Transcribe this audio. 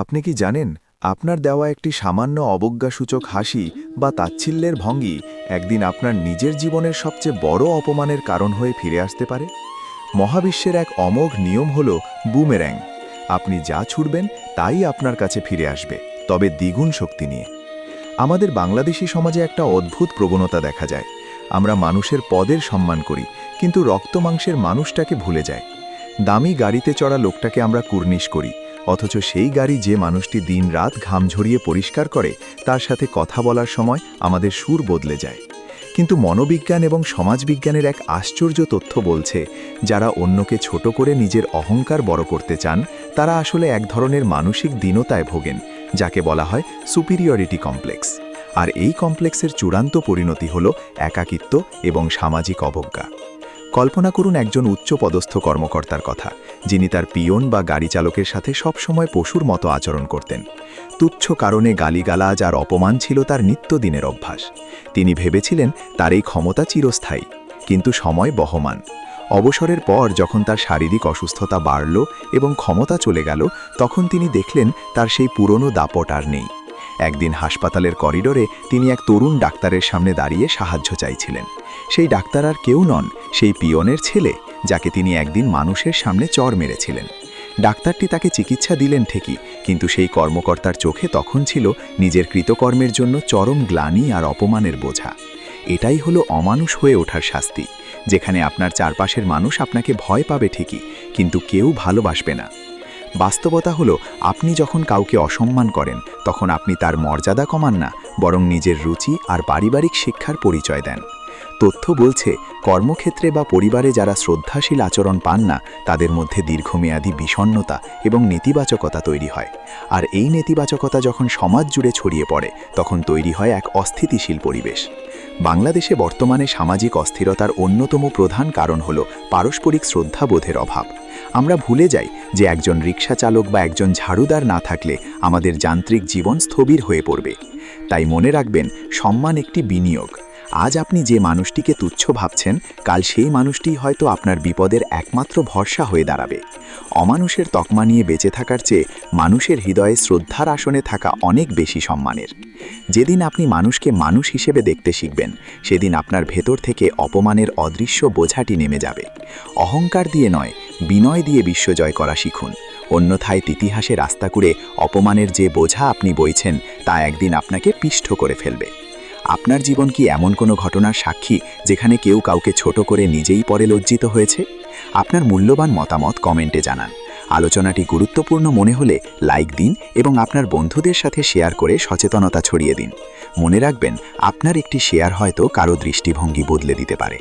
আপনি কি জানেন, আপনার দেওয়া একটি সামান্য অবজ্ঞাসূচক হাসি বা তাচ্ছিল্যের ভঙ্গি একদিন আপনার নিজের জীবনের সবচেয়ে বড় অপমানের কারণ হয়ে ফিরে আসতে পারে? মহাবিশ্বের এক অমোঘ নিয়ম হল বুমের্যাং আপনি যা ছুড়বেন, তাই আপনার কাছে ফিরে আসবে, তবে দ্বিগুণ শক্তি নিয়ে। আমাদের বাংলাদেশি সমাজে একটা অদ্ভুত প্রবণতা দেখা যায়। আমরা মানুষের পদের সম্মান করি, কিন্তু রক্তমাংসের মানুষটাকে ভুলে যায়। দামি গাড়িতে চড়া লোকটাকে আমরা কুর্নিশ করি অথচ সেই গাড়ি যে মানুষটি দিন রাত ঘাম ঝরিয়ে পরিষ্কার করে, তার সাথে কথা বলার সময় আমাদের সুর বদলে যায়। কিন্তু মনোবিজ্ঞান এবং সমাজবিজ্ঞানের এক আশ্চর্য তথ্য বলছে, যারা অন্যকে ছোট করে নিজের অহংকার বড় করতে চান, তারা আসলে এক ধরনের মানসিক দীনতায় ভোগেন, যাকে বলা হয় সুপিরিয়রিটি কমপ্লেক্স আর এই কমপ্লেক্সের চূড়ান্ত পরিণতি হল একাকিত্ব এবং সামাজিক অবজ্ঞা। কল্পনা করুন একজন উচ্চপদস্থ কর্মকর্তার কথা, যিনি তার পিয়ন বা গাড়ি চালকের সাথে সবসময় পশুর মতো আচরণ করতেন। তুচ্ছ কারণে গালিগালাজ আর অপমান ছিল তার নিত্যদিনের অভ্যাস। তিনি ভেবেছিলেন তার এই ক্ষমতা চিরস্থায়ী, কিন্তু সময় বহমান। অবসরের পর যখন তার শারীরিক অসুস্থতা বাড়ল এবং ক্ষমতা চলে গেল, তখন তিনি দেখলেন তার সেই পুরনো দাপট আর নেই। একদিন হাসপাতালের করিডোরে তিনি এক তরুণ ডাক্তারের সামনে দাঁড়িয়ে সাহায্য চাইছিলেন। সেই ডাক্তার আর কেউ নন, সেই পিয়নের ছেলে, যাকে তিনি একদিন মানুষের সামনে চর মেরেছিলেন। ডাক্তারটি তাকে চিকিৎসা দিলেন ঠিকই, কিন্তু সেই কর্মকর্তার চোখে তখন ছিল নিজের কৃতকর্মের জন্য চরম গ্লানি আর অপমানের বোঝা। এটাই হলো অমানুষ হয়ে ওঠার শাস্তি, যেখানে আপনার চারপাশের মানুষ আপনাকে ভয় পাবে ঠিকই, কিন্তু কেউ ভালোবাসবে না। বাস্তবতা হলো, আপনি যখন কাউকে অসম্মান করেন, তখন আপনি তার মর্যাদা কমান না, বরং নিজের রুচি আর পারিবারিক শিক্ষার পরিচয় দেন। তথ্য বলছে, কর্মক্ষেত্রে বা পরিবারে যারা শ্রদ্ধাশীল আচরণ পান না, তাদের মধ্যে দীর্ঘমেয়াদী বিষণ্নতা এবং নেতিবাচকতা তৈরি হয়। আর এই নেতিবাচকতা যখন সমাজ জুড়ে ছড়িয়ে পড়ে, তখন তৈরি হয় এক অস্থিতিশীল পরিবেশ। বাংলাদেশে বর্তমানে সামাজিক অস্থিরতার অন্যতম প্রধান কারণ হল পারস্পরিক শ্রদ্ধাবোধের অভাব। আমরা ভুলে যাই যে একজন রিক্সা চালক বা একজন ঝাড়ুদার না থাকলে আমাদের যান্ত্রিক জীবন স্থবির হয়ে পড়বে। তাই মনে রাখবেন, সম্মান একটি বিনিয়োগ। আজ আপনি যে মানুষটিকে তুচ্ছ ভাবছেন, কাল সেই মানুষটি হয়তো আপনার বিপদের একমাত্র ভরসা হয়ে দাঁড়াবে। অমানুষের তকমা নিয়ে বেঁচে থাকার চেয়ে মানুষের হৃদয়ে শ্রদ্ধার আসনে থাকা অনেক বেশি সম্মানের। যেদিন আপনি মানুষকে মানুষ হিসেবে দেখতে শিখবেন, সেদিন আপনার ভেতর থেকে অপমানের অদৃশ্য বোঝাটি নেমে যাবে। অহংকার দিয়ে নয়, বিনয় দিয়ে বিশ্বজয় করা শিখুন। অন্যথায় ইতিহাসে রাস্তা করে অপমানের যে বোঝা আপনি বইছেন, তা একদিন আপনাকে পিষ্ঠ করে ফেলবে। আপনার জীবন কি এমন কোনো ঘটনার সাক্ষী যেখানে কেউ কাউকে ছোট করে নিজেই পরে লজ্জিত হয়েছে? আপনার মূল্যবান মতামত কমেন্টে জানান। আলোচনাটি গুরুত্বপূর্ণ মনে হলে লাইক দিন এবং আপনার বন্ধুদের সাথে শেয়ার করে সচেতনতা ছড়িয়ে দিন। মনে রাখবেন, আপনার একটি শেয়ার হয়তো কারও দৃষ্টিভঙ্গি বদলে দিতে পারে।